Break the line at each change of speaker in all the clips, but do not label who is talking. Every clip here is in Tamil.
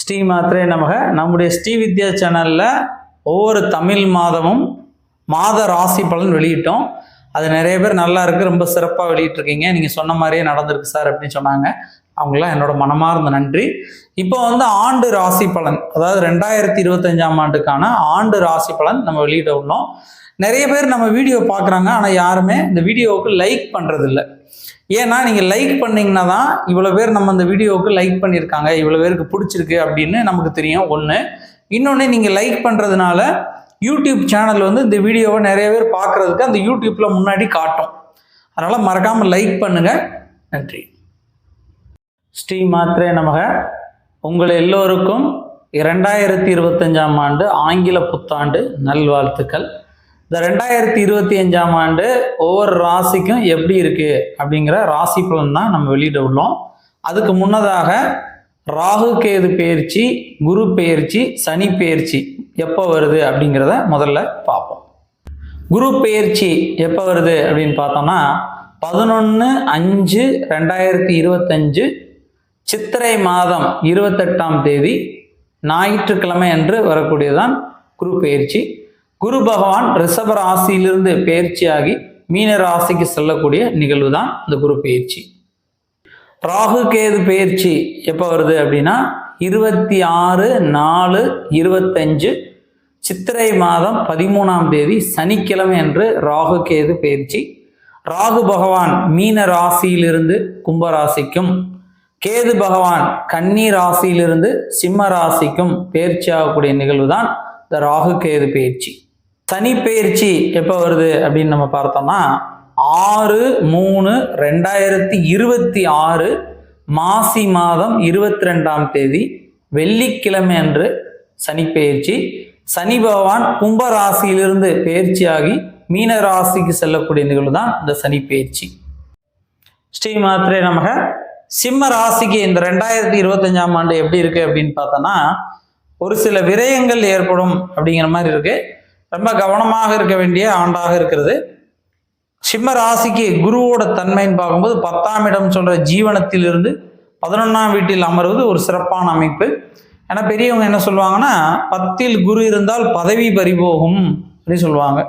ஸ்ரீ மாத்திரை நமக. நம்முடைய ஸ்ரீ வித்யா சேனலில் ஒவ்வொரு தமிழ் மாதமும் மாத ராசி பலன் வெளியிட்டோம். அது நிறைய பேர் நல்லா இருக்குது ரொம்ப சிறப்பாக வெளியிட்டிருக்கீங்க. நீங்கள் சொன்ன மாதிரியே நடந்திருக்கு சார் அப்படின்னு சொன்னாங்க. அவங்களாம் என்னோட மனமார்ந்த நன்றி. இப்போ வந்து ஆண்டு ராசி பலன் அதாவது ரெண்டாயிரத்தி இருபத்தஞ்சாம் ஆண்டுக்கான ஆண்டு ராசி பலன் நம்ம வெளியிட உள்ளோம். நிறைய பேர் நம்ம வீடியோ பார்க்குறாங்க ஆனால் யாருமே இந்த வீடியோவுக்கு லைக் பண்ணுறதில்ல ஏன்னா நீங்கள் லைக் பண்ணிங்கன்னா தான் இவ்வளோ பேர் நம்ம அந்த வீடியோவுக்கு லைக் பண்ணியிருக்காங்க இவ்வளோ பேருக்கு பிடிச்சிருக்கு அப்படின்னு நமக்கு தெரியும் ஒன்று இன்னொன்று நீங்கள் லைக் பண்ணுறதுனால யூடியூப் சேனல் வந்து இந்த வீடியோவை நிறைய பேர் பார்க்குறதுக்கு அந்த யூடியூப்பில் முன்னாடி காட்டும். அதனால் மறக்காமல் லைக் பண்ணுங்கள் நன்றி. ஸ்ரீ மாத்ரே நமக. உங்கள் எல்லோருக்கும் இரண்டாயிரத்தி இருபத்தஞ்சாம் ஆண்டு ஆங்கில புத்தாண்டு நல்வாழ்த்துக்கள். இந்த ரெண்டாயிரத்தி இருபத்தி அஞ்சாம் ஆண்டு ஒவ்வொரு ராசிக்கும் எப்படி இருக்கு அப்படிங்கிற ராசி பலன் தான் நம்ம வெளியிட உள்ளோம். அதுக்கு முன்னதாக ராகு கேது பெயர்ச்சி குரு பெயர்ச்சி சனி பெயர்ச்சி எப்போ வருது அப்படிங்கிறத முதல்ல பார்ப்போம். குரு பெயர்ச்சி எப்போ வருது அப்படின்னு பார்த்தோம்னா பதினொன்று அஞ்சு ரெண்டாயிரத்தி இருபத்தஞ்சு சித்திரை மாதம் இருபத்தெட்டாம் தேதி ஞாயிற்றுக்கிழமை அன்று வரக்கூடியதுதான் குரு பயிற்சி. குரு பகவான் ரிஷப ராசியிலிருந்து பயிற்சியாகி மீன ராசிக்கு செல்லக்கூடிய நிகழ்வு தான் இந்த குரு பயிற்சி. ராகு கேது பயிற்சி எப்போ வருது அப்படின்னா இருபத்தி ஆறு நாலு இருபத்தஞ்சு சித்திரை மாதம் பதிமூணாம் தேதி சனிக்கிழமை என்று ராகு கேது பயிற்சி. ராகு பகவான் மீன ராசியிலிருந்து கும்ப ராசிக்கும் கேது பகவான் கன்னி ராசியிலிருந்து சிம்ம ராசிக்கும் பயிற்சி ஆகக்கூடிய நிகழ்வு தான் இந்த ராகு கேது பயிற்சி. சனி எப்போ வருது அப்படின்னு நம்ம பார்த்தோம்னா ஆறு மூணு ரெண்டாயிரத்தி இருபத்தி ஆறு மாசி மாதம் இருபத்தி ரெண்டாம் தேதி வெள்ளிக்கிழமை அன்று சனி சனி பகவான் கும்ப ராசியிலிருந்து பெயர்ச்சியாகி மீன ராசிக்கு செல்லக்கூடிய நிகழ்வு தான் இந்த சனி ஸ்ரீ மாத்திரே நமக. சிம்ம ராசிக்கு இந்த ரெண்டாயிரத்தி இருபத்தஞ்சாம் ஆண்டு எப்படி இருக்கு அப்படின்னு பார்த்தோன்னா ஒரு சில விரயங்கள் ஏற்படும் அப்படிங்கிற மாதிரி இருக்கு. ரொம்ப கவனமாக இருக்க வேண்டிய ஆண்டாக இருக்கிறது. சிம்ம ராசிக்கு குருவோட தன்மைன்னு பார்க்கும்போது பத்தாம் இடம் சொல்ற ஜீவனத்திலிருந்து பதினொன்றாம் வீட்டில் அமர்வது ஒரு சிறப்பான அமைப்பு. ஏன்னா பெரியவங்க என்ன சொல்லுவாங்கன்னா பத்தில் குரு இருந்தால் பதவி பறிபோகும் அப்படின்னு சொல்லுவாங்க.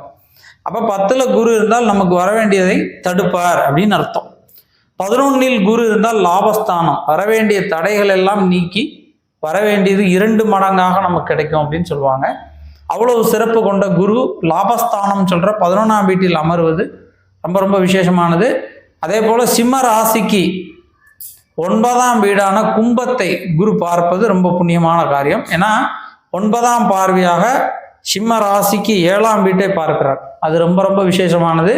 அப்போ பத்தில் குரு இருந்தால் நமக்கு வர வேண்டியதை தடுப்பார் அப்படின்னு அர்த்தம். பதினொன்னில் குரு இருந்தால் லாபஸ்தானம் வரவேண்டிய தடைகள் எல்லாம் நீக்கி வர வேண்டியது இரண்டு மடங்காக நமக்கு கிடைக்கும் அப்படின்னு சொல்லுவாங்க. அவ்வளவு சிறப்பு கொண்ட குரு லாபஸ்தானம் சொல்ற பதினொன்றாம் வீட்டில் அமர்வது ரொம்ப ரொம்ப விசேஷமானது. அதே போல சிம்ம ராசிக்கு ஒன்பதாம் வீடான கும்பத்தை குரு பார்ப்பது ரொம்ப புண்ணியமான காரியம். ஏன்னா ஒன்பதாம் பார்வையாக சிம்ம ராசிக்கு ஏழாம் வீட்டை பார்க்கிறார். அது ரொம்ப ரொம்ப விசேஷமானது.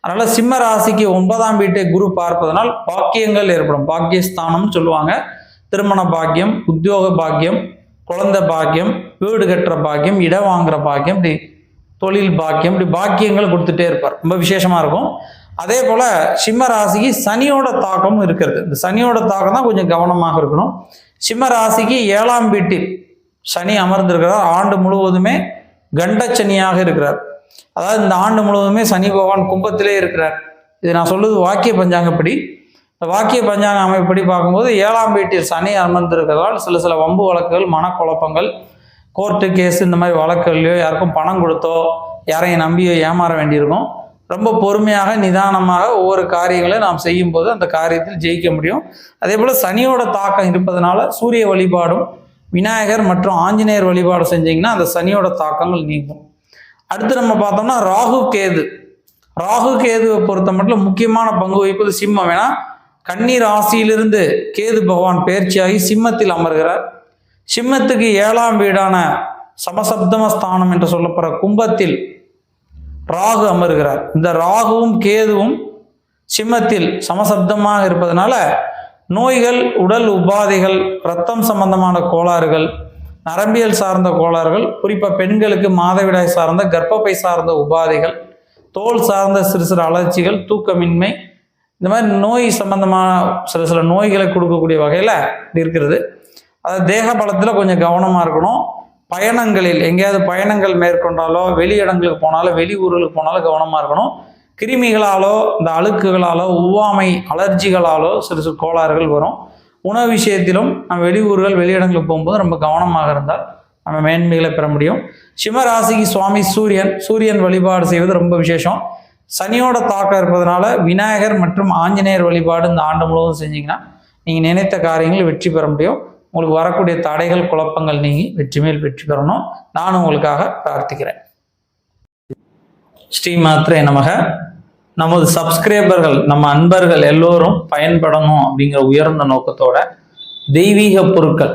அதனால சிம்ம ராசிக்கு ஒன்பதாம் வீட்டை குரு பார்ப்பதனால் பாக்கியங்கள் ஏற்படும். பாக்கியஸ்தானம்னு சொல்லுவாங்க. திருமண பாக்கியம் உத்தியோக பாக்கியம் குழந்தை பாக்கியம் வீடு கட்டுற பாக்கியம் இடம் வாங்குற பாக்கியம் இப்படி தொழில் பாக்கியம் இப்படி பாக்கியங்கள் கொடுத்துட்டே இருப்பார். ரொம்ப விசேஷமா இருக்கும். அதே போல சிம்ம ராசிக்கு சனியோட தாக்கமும் இருக்கிறது. இந்த சனியோட தாக்கம் தான் கொஞ்சம் கவனமாக இருக்கணும். சிம்ம ராசிக்கு ஏழாம் வீட்டில் சனி அமர்ந்திருக்கிறார். ஆண்டு முழுவதுமே கண்டச்சனியாக இருக்கிறார். அதாவது இந்த ஆண்டு முழுவதுமே சனி பகவான் கும்பத்திலே இருக்கிறார். இது நான் சொல்லுது வாக்கிய பஞ்சாங்கப்படி. இந்த வாக்கிய பஞ்சாங்க அமைப்படி பார்க்கும்போது ஏழாம் வீட்டில் சனி அமர்ந்திருக்கிறதால் சில சில வம்பு வழக்குகள் மனக்குழப்பங்கள் கோர்ட்டு கேஸ் இந்த மாதிரி வழக்குகள்லையோ யாருக்கும் பணம் கொடுத்தோ யாரையும் நம்பியோ ஏமாற வேண்டியிருக்கும். ரொம்ப பொறுமையாக நிதானமாக ஒவ்வொரு காரியங்களை நாம் செய்யும்போது அந்த காரியத்தில் ஜெயிக்க முடியும். அதே போல் சனியோட தாக்கம் இருப்பதனால சூரிய வழிபாடும் விநாயகர் மற்றும் ஆஞ்சநேயர் வழிபாடு செஞ்சீங்கன்னா அந்த சனியோட தாக்கங்கள் நீங்கும். அடுத்து நம்ம பார்த்தோம்னா ராகு கேது. ராகு கேதுவை பொறுத்த மட்டும் முக்கியமான பங்கு வகிப்பது சிம்மம். ஏன்னா கன்னி ராசியிலிருந்து கேது பகவான் பயிற்சியாகி சிம்மத்தில் அமர்கிறார். சிம்மத்துக்கு ஏழாம் வீடான சமசப்தம ஸ்தானம் என்று சொல்லப்படுற கும்பத்தில் ராகு அமர்கிறார். இந்த ராகுவும் கேதுவும் சிம்மத்தில் சமசப்தமாக இருப்பதனால நோய்கள் உடல் உபாதைகள் இரத்தம் சம்பந்தமான கோளாறுகள் நரம்பியல் சார்ந்த கோளாறுகள் குறிப்பாக பெண்களுக்கு மாதவிடாய் சார்ந்த கர்ப்பப்பை சார்ந்த உபாதைகள் தோல் சார்ந்த சிறு சிறு அலர்ச்சிகள் தூக்கமின்மை இந்த மாதிரி நோய் சம்பந்தமான சில சில நோய்களை கொடுக்கக்கூடிய வகையில் இருக்கிறது. அது தேக பலத்தில் கொஞ்சம் கவனமாக இருக்கணும். பயணங்களில் எங்கேயாவது பயணங்கள் மேற்கொண்டாலோ வெளி இடங்களுக்கு போனாலோ வெளி ஊர்களுக்கு போனாலோ கவனமாக இருக்கணும். கிருமிகளாலோ இந்த அழுக்குகளாலோ ஒவ்வாமை அலர்ஜிகளாலோ சிறு சிறு கோளாறுகள் வரும். உணவு விஷயத்திலும் நம்ம வெளியூர்கள் வெளியிடங்களுக்கு போகும்போது ரொம்ப கவனமாக இருந்தால் நம்ம மேன்மைகளை பெற முடியும். சிம்மராசிக்கு சுவாமி சூரியன் சூரியன் வழிபாடு செய்வது ரொம்ப விசேஷம். சனியோட தாக்கம் இருப்பதனால விநாயகர் மற்றும் ஆஞ்சநேயர் வழிபாடு இந்த ஆண்டு முழுவதும் செஞ்சீங்கன்னா நீங்கள் நினைத்த காரியங்கள் வெற்றி பெற முடியும். உங்களுக்கு வரக்கூடிய தடைகள் குழப்பங்கள் நீங்கி வெற்றி மேல் வெற்றி பெறணும். நான் உங்களுக்காக பிரார்த்திக்கிறேன். ஸ்ரீ மாத்திரை நமக. நமது சப்ஸ்கிரைபர்கள் நம்ம அன்பர்கள் எல்லோரும் பயன்படணும் அப்படிங்கிற உயர்ந்த நோக்கத்தோட தெய்வீக பொருட்கள்